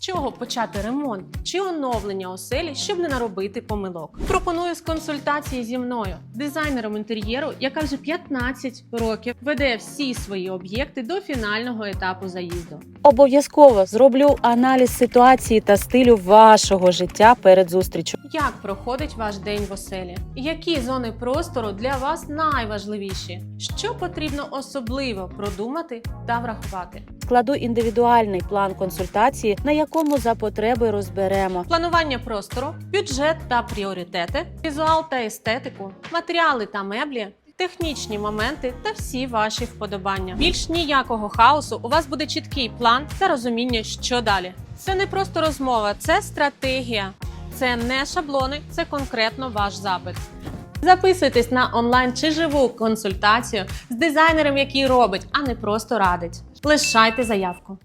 чого почати ремонт чи оновлення оселі, щоб не наробити помилок. Пропоную з консультації зі мною, дизайнером інтер'єру, яка вже 15 років веде всі свої об'єкти до фінального етапу заїзду. Обов'язково зроблю аналіз ситуації та стилю вашого життя перед зустрічю. Як проходить ваш день в оселі? Які зони простору для вас найважливіші? Що потрібно особливо продумати та врахувати? Складу індивідуальний план консультації, на якому за потреби розберемо Планування простору, бюджет та пріоритети, візуал та естетику, матеріали та меблі. Технічні моменти та всі ваші вподобання. Більш ніякого хаосу. У вас буде чіткий план та розуміння, що далі. Це не просто розмова, це стратегія. Це не шаблони, це конкретно ваш запит. Записуйтесь на онлайн чи живу консультацію з дизайнером, який робить, а не просто радить. Лишайте заявку.